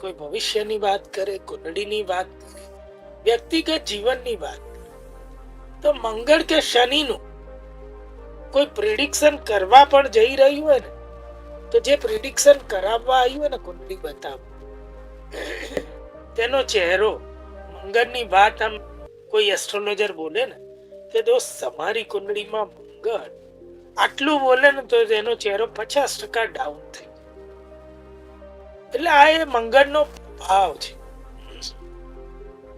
કોઈ ભવિષ્યની વાત કરે, કુંડળીની વાત કરે, વ્યક્તિગત જીવનની વાત તો મંગળ કે શનિનું કોઈ પ્રિડિક્શન કરવા પણ જઈ રહ્યું હોય ને, તો જે પ્રિડિક્શન કરાવવા આવ્યું હોય ને કુંડળી બતાવ તેનો ચહેરો મંગળની વાત આમ કોઈ એસ્ટ્રોલોજર બોલે ને, કે દોસ્ત તમારી કુંડળીમાં મંગળ આટલું બોલે ને તો તેનો ચહેરો પચાસ ટકા ડાઉન થઈ. એટલે આ એ મંગળનો ભાવ છે.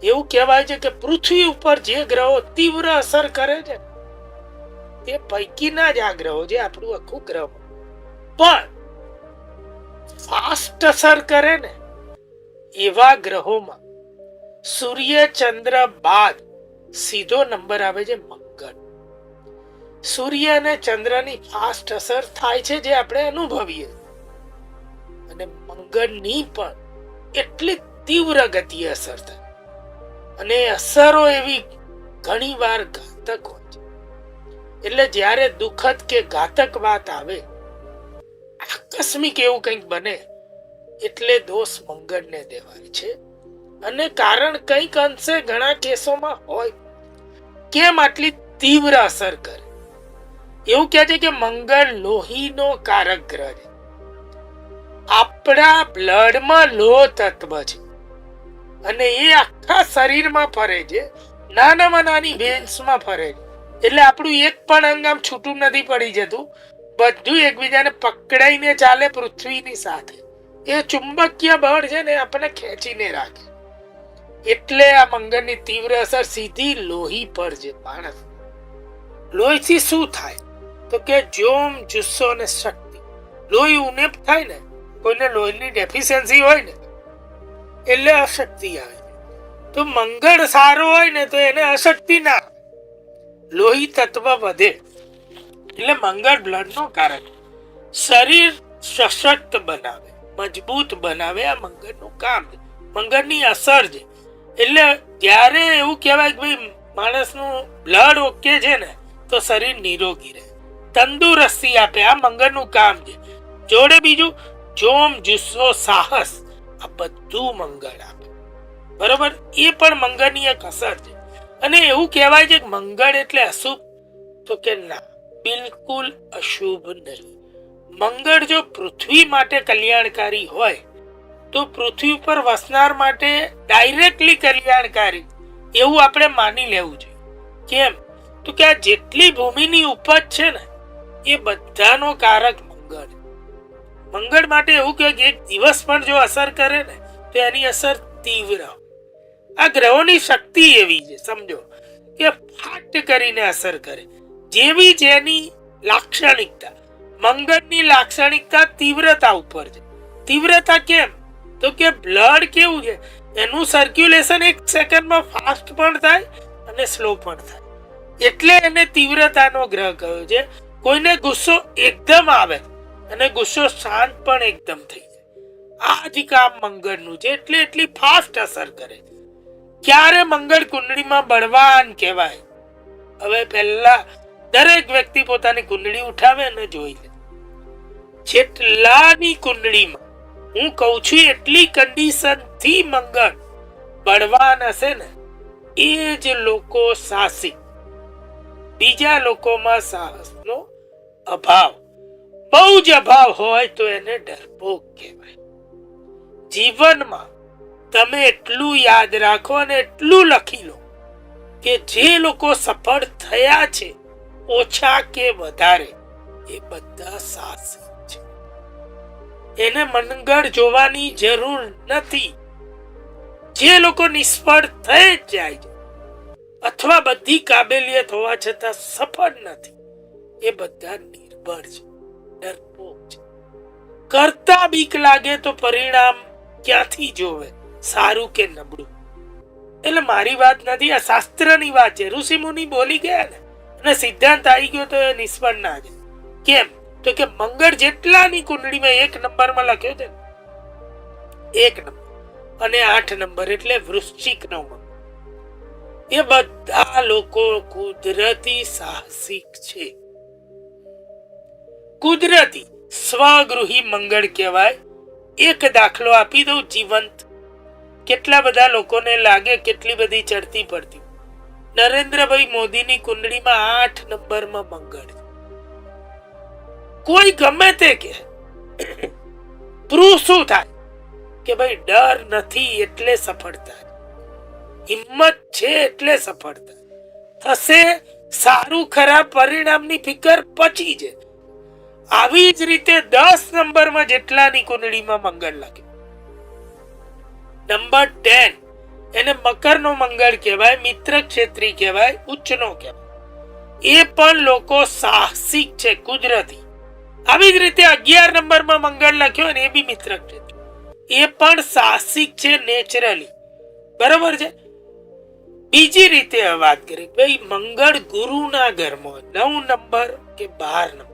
એવું કહેવાય છે કે પૃથ્વી ઉપર જે ગ્રહો તીવ્ર અસર કરે છે તે પૈકીના જ આ ગ્રહો છે, આપણું આખું ગ્રહ. પણ ફાસ્ટ અસર કરે ને એવા ગ્રહોમાં સૂર્ય ચંદ્ર બાદ સીધો નંબર આવે છે મંગળ. સૂર્ય અને ચંદ્રની ફાસ્ટ અસર થાય છે જે આપણે અનુભવીએ. અને મંગળની પણ એટલી તીવ્ર ગતિએ અસર થાય. અને અસરો એવી ઘણી ઘાતક હોય છે. એટલે જ્યારે દુઃખદ કે ઘાતક વાત આવે, આકસ્મિક એવું કંઈક બને, એટલે દોષ મંગળને દેવાય છે. અને કારણ કંઈક અંશે ઘણા કેસોમાં હોય, કેમ આટલી તીવ્ર અસર કરે? એવું કહે છે કે મંગળ લોહીનો કારક ગ્રહ છે. આપણા બ્લડમાં લોહ તત્વ છે. અને એ આખા શરીરમાં ફરે છે. નાનામાં નાની વેન્સમાં ફરે છે. એટલે આપણું એક પણ અંગ આમ છૂટું નથી પડી જતું. બધું એકબીજાને પકડાઈને ચાલે પૃથ્વીની સાથે. એ ચુંબકીય બળ છે ને આપણને ખેંચીને રાખે. એટલે આ મંગળની તીવ્ર અસર સીધી લોહી પર છે માણસ. લોહીથી શું થાય? તો કે જોમ, જુસ્સો અને શક્તિ. લોહી ઉનેપ થાય ને કોઈને લોહીની ડેફિશિયન્સી હોય ને, એટલે અશક્તિ આવે. તો મંગળ સારો હોય ને તો એને અશક્તિ ના લોહી તત્વ વધે, એટલે મંગળ બ્લડનું કારણ. શરીર સશક્ત બનાવે, મજબૂત બનાવે આ મંગળનું કામ મંગળની અસર છે. એટલે ત્યારે એવું કહેવાય કે ભાઈ માણસનું બ્લડ ઓકે છે ને, તો શરીર નિરોગી રહે. તંદુરસ્તી આપે, આ મંગળનું કામ છે. જોડે બીજું જોમ જુસ્સો સાહસ આ બધું મંગળ આપે. બરોબર? એ પણ મંગળની એક અસર છે. અને એવું કહેવાય છે કે મંગળ એટલે અશુભ. તો કે ના, બિલકુલ અશુભ નહીં. મંગળ જો પૃથ્વી માટે કલ્યાણકારી હોય, તો પૃથ્વી ઉપર વસનાર માટે ડાયરેક્ટલી કલ્યાણકારી. એવું આપણે માની લેવું જોઈએ. કેમ? તો કે આ જેટલી ભૂમિની ઉપજ છે ને, એ બધાનો કારક મંગળ માટે એવું કહે કે એક દિવસ પણ જો અસર કરે ને, તો એની અસર તીવ્ર. આ ગ્રહોની શક્તિ એવી છે, સમજો, કે ફાટ કરીને અસર કરે. જેવી જેની લાક્ષણિકતા. મંગળની લાક્ષણિકતા તીવ્રતા ઉપર છે. તીવ્રતા કેમ? તો કે બ્લડ કેવું છે? એનું સર્ક્યુલેશન એક સેકન્ડમાં ફાસ્ટ પણ થાય અને સ્લો પણ થાય. એટલે એને તીવ્રતાનો ગ્રહ કહ્યો છે. કોઈને ગુસ્સો એકદમ આવે. અને ગુસ્સો શાંત પણ એકદમ થઈ જાય. આ જ કામ મંગળનું છે એટલે એટલી ફાસ્ટ અસર કરે ક્યારે મંગળ કુંડળીમાં બળવાન કહેવાય? હવે પહેલા દરેક વ્યક્તિ પોતાની કુંડળી ઉઠાવે અને જોઈ લે. જેટલાની કુંડળીમાં, હું કહું છું એટલી કન્ડિશન મંગળ બળવાન હશે ને, એ જ લોકો સાહસિક. બીજા લોકોમાં સાહસનો અભાવ. બહુ જ અભાવ હોય તો એને ડરપોક કહેવાય. જીવનમાં તમે એટલું યાદ રાખો અને એટલું લખી લો કે જે લોકો સફળ થયા છે, ઓછા કે વધારે, એ બધા સાહસિક છે. એને મનગળ જોવાની જરૂર નથી. જે લોકો નિષ્ફળ થઈ જ જાય છે અથવા બધી કાબેલિયત હોવા છતાં સફળ નથી, એ બધા નિર્ભર છે. ડરપોક છે કરતા બીક લાગે તો પરિણામ ક્યાંથી જોવે? સારું કે નબળું? એટલે મારી વાત નથી, આ શાસ્ત્રની વાત છે. ઋષિ મુનિ બોલી ગયા ને, અને સિદ્ધાંત આવી ગયો તો એ નિષ્ફળ ના છે કેમ? તો કે મંગળ જેટલાની કુંડળીમાં એક નંબરમાં લખ્યો છે એક નંબર, અને આઠ નંબર એટલે વૃશ્ચિક નો એ બધા લોકો કુદરતી સાહસિક છે. કુદરતી સ્વગૃહી મંગળ કહેવાય. એક દાખલો આપી દઉં, જીવંત. કેટલા બધા લોકોને લાગે કેટલી બધી ચડતી પડતી. નરેન્દ્રભાઈ મોદીની કુંડળીમાં આઠ નંબરમાં મંગળ. કોઈ ગમે તે કે પ્રૂફ શું થાય? કે ભાઈ, ડર નથી એટલે સફળતા. હિંમત છે એટલે સફળતા. થશે સારું ખરાબ પરિણામની ફિકર પછી છે આવી જ રીતે દસ નંબરમાં જેટલાની કુંડળીમાં મંગળ લાગે. નંબર ટેન, એને મકરનો મંગળ કહેવાય, મિત્ર ક્ષેત્રી કહેવાય, ઉચ્ચનો કહેવાય. એ પણ લોકો સાહસિક છે, કુદરતી. આવી જ રીતે અગિયાર નંબરમાં મંગળ લખ્યો અને એ બી મિત્ર ક્ષેત્ર. એ પણ સાહસિક છે નેચરલી બરોબર છે? બીજી રીતે વાત કરી ભાઈ, મંગળ ગુરુના ઘરમાં નવ નંબર કે બાર નંબર.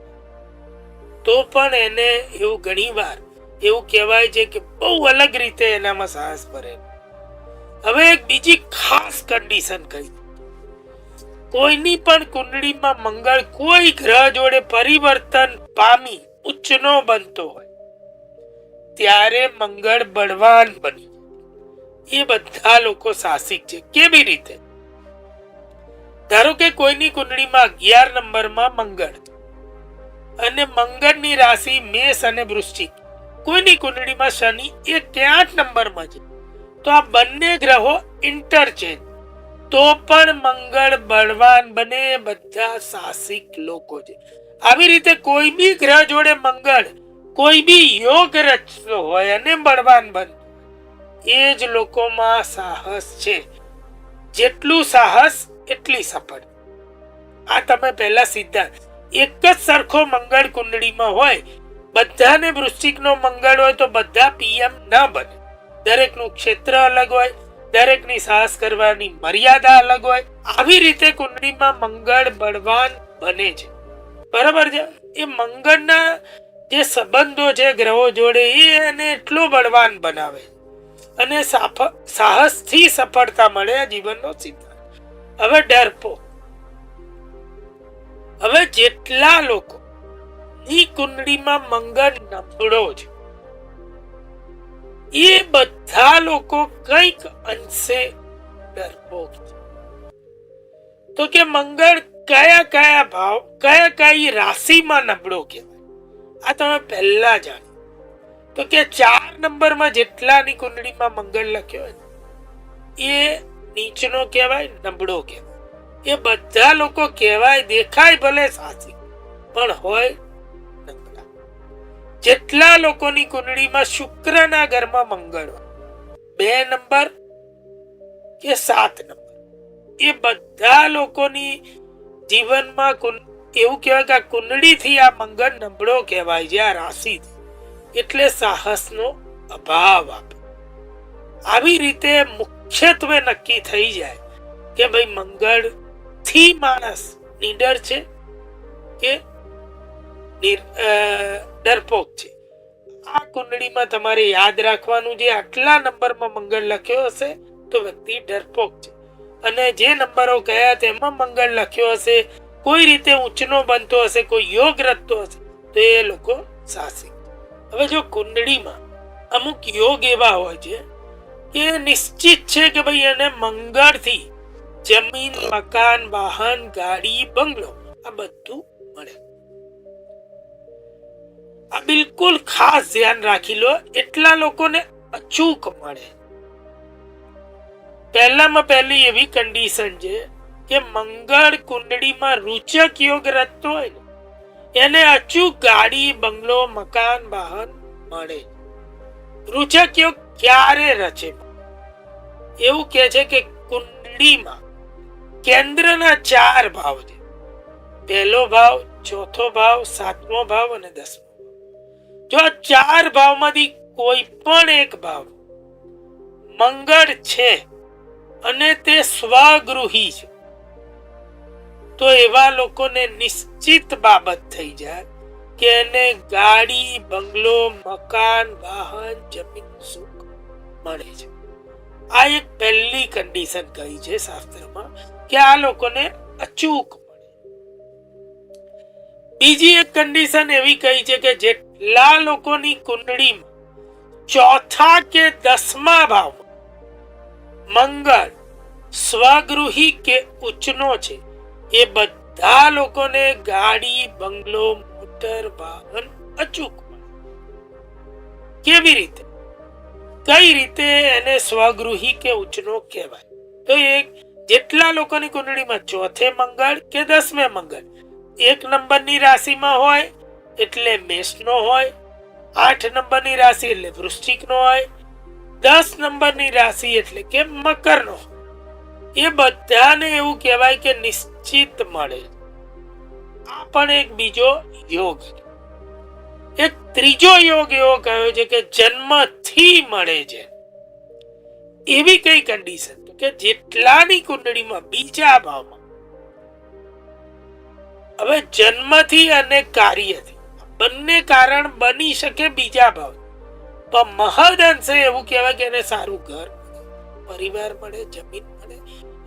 તો પણ એને એવું ઘણીવાર એવું કહેવાય છે કે બહુ અલગ રીતે એનામાં સાહસ ભરે. હવે એક બીજી ખાસ કન્ડિશન કહી. કોઈની પણ કુંડળીમાં મંગળ કોઈ ગ્રહ જોડે પરિવર્તન પામી ઉચ્ચનો બનતો હોય, ત્યારે મંગળ બળવાન બની. એ બધા લોકો સાહસિક છે. કેવી રીતે? ધારો કે કોઈની કુંડળીમાં અગિયાર નંબરમાં મંગળ અને મંગળની રાશિ મેષ અને વૃશ્ચિક. કોઈની કુંડળીમાં શનિ એ ત્યાં જ નંબરમાં છે? તો આ બંને ગ્રહો ઇન્ટરચેન્જ તો પણ મંગળ, બળવાન બને બધા સાહસિક લોકો છે. આવી રીતે કોઈ બી ગ્રહ જોડે મંગળ, કોઈ બી યોગ રચતો હોય અને બળવાન બનતો એ જ લોકોમાં સાહસ છે. જેટલું સાહસ, એટલી સફળ. આ તમે પહેલા સિદ્ધાંત એક જ સરખો મંગળ કુંડળીમાં હોય. બધાને વૃશ્ચિકનો મંગળ હોય તો બધા પીએમ ન બને. દરેકનું ક્ષેત્ર અલગ હોય, દરેકની સાહસ કરવાની મર્યાદા અલગ હોય. આવી રીતે કુંડળીમાં મંગળ બળવાન બને છે. બરાબર છે? એ મંગળના જે સંબંધો છે ગ્રહો જોડે એ એને એટલો બળવાન બનાવે. અને સાહસથી સફળતા મળે આ જીવનનો સિદ્ધાંત. હવે ડરપો હવે જેટલા લોકો ની કુંડળીમાં મંગળ નબળો છે, એ બધા લોકો કંઈક અંશે ડરપોક છે. તો કે મંગળ કયા કયા ભાવ, કયા કઈ રાશિમાં નબળો કહેવાય? આ તમે પહેલા જાણો. તો કે ચાર નંબરમાં જેટલાની કુંડળીમાં મંગળ લખ્યો હોય એ નીચનો કહેવાય, નબળો કહેવાય. એ બધા લોકો કહેવાય, દેખાય ભલે સાચી. પણ હોય જેટલા લોકોની કુંડળીમાં શુક્રના ઘરમાં મંગળ હોય, બે નંબર કે સાત નંબર. એ બધા લોકોની જીવનમાં કુંડ, એવું કહેવાય કે આ કુંડળીથી આ મંગળ નબળો કહેવાય છે, આ રાશિથી. એટલે સાહસનો અભાવ આપે. આવી રીતે મુખ્યત્વે નક્કી થઈ જાય કે ભાઈ મંગળ થી માણસ નીડર છે કે ડરપોક છે. આ કુંડળીમાં તમારે યાદ રાખવાનું જે આટલા નંબરમાં મંગળ લખ્યો હશે તો વ્યક્તિ ડરપોક છે. અને જે નંબરો કયા તેમાં મંગળ લખ્યો હશે, કોઈ રીતે ઊંચનો બનતો હશે, કોઈ યોગ રચતો હશે, તો એ લોકો સાહસિક હવે જો કુંડળીમાં અમુક યોગ એવા હોય છે કે નિશ્ચિત છે કે ભાઈ એને મંગળથી જમીન, મકાન, વાહન, ગાડી, બંગલો, આ બધું મળે. આ બિલકુલ ખાસ ધ્યાન રાખી લો, એટલા લોકોને અચૂક મળે. પહેલામાં પહેલી એવી કન્ડિશન છે કે મંગળ કુંડળીમાં રૂચક યોગ રચતો હોય ને, એને અચૂક ગાડી, બંગલો, મકાન, વાહન મળે. રૂચક યોગ ક્યારે રચે? એવું કે છે કે કુંડળીમાં કેન્દ્રના ચાર ભાવ છે. પહેલો ભાવ, ચોથો ભાવ, સાતમો ભાવ અને દસમો જો આ ચાર ભાવમાંથી કોઈ પણ એક ભાવ મંગળ છે અને તે સ્વગૃહી છે, તો એવા લોકોને નિશ્ચિત બાબત થઈ જાય કે એને ગાડી, બંગલો, મકાન, વાહન, જમીન, સુખ મળે છે. આ એક પહેલી કન્ડિશન કહી છે શાસ્ત્રમાં. કે આ લોકોને અચૂક બીજી એક કન્ડિશન એવી કહી છે કે જેટલા લોકોની કુંડળીમાં ચોથા કે દસમા ભાવ મંગળ, સ્વગૃહી કે ઉચ્ચનો છે, એ બધા લોકોને ગાડી, બંગલો, મોટર, વાહન અચૂક કેવી રીતે? કઈ રીતે એને સ્વગૃહી કે ઉચ્ચનો કહેવાય? તો એ જેટલા લોકોની કુંડળીમાં ચોથે મંગળ કે દસમે મંગળ, એક નંબરની રાશિમાં હોય એટલે મેષનો હોય, આઠ નંબરની રાશિ એટલે વૃશ્ચિકનો હોય, દસ નંબરની રાશિ એટલે કે મકરનો એ બધાને એવું કહેવાય કે નિશ્ચિત મળે. આ પણ એક બીજો યોગ એક ત્રીજો યોગ એવો કહ્યો છે કે જન્મથી મળે છે. એવી કઈ કન્ડિશન કે જેટલાની કુંડળીમાં બીજા ભાવમાં. હવે જન્મથી અને કાર્યથી. બંને કારણ બની શકે બીજા ભાવ. પણ મહદ અંશે એવું કહેવાય કે એને સારું ઘર પરિવાર મળે, જમીન મળે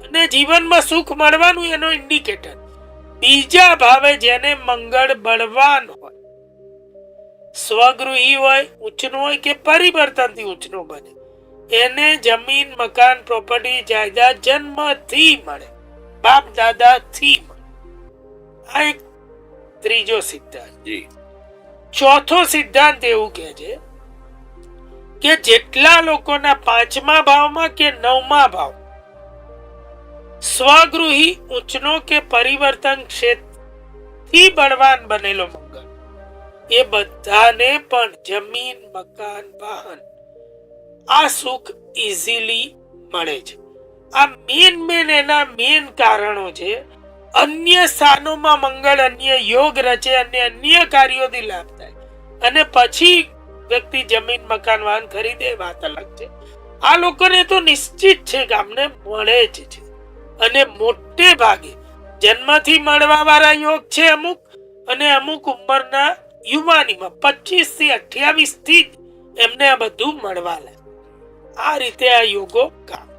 અને જીવનમાં સુખ મળવાનું એનો ઇન્ડિકેટર બીજા ભાવે જેને મંગળ બળવાન હોય. સ્વગૃહી હોય, ઉચ્ચનું હોય કે પરિવર્તનથી ઉચ્ચનું બને. એને જમીન મકાન પ્રોપર્ટી જાયદાદ જન્મથી મળે. બાપ દાદાથી મળે. આ એક ત્રીજો સિદ્ધાંત. જી. ચોથો સિદ્ધાંત એવું કહે છે કે જેટલા લોકોના પાંચમા ભાવમાં કે નવમા ભાવ સ્વગૃહી ઉચ્ચનો કે પરિવર્તન ક્ષેત્રથી બળવાન બનેલો મંગળ એ બધાને પણ જમીન મકાન વાહન આ સુખ ઇઝીલી મળે છે. આ મેન મેન એના મેન કારણો છે. અન્ય સ્થાનોમાં મંગળ અન્ય યોગ રચે અને અન્ય કાર્યોથી લાભ થાય. અને પછી વ્યક્તિ જમીન, મકાન, વાહન ખરીદે, વાત અલગ છે. આ લોકોને તો નિશ્ચિત છે કે અમને મળે જ છે. અને મોટે ભાગે જન્મથી મળવા વાળા યોગ છે અમુક અને અમુક ઉંમરના યુવાનીમાં પચીસથી અઠ્યાવીસ એમને આ બધું મળવા લાગે આ રીતે આ યોગો કામ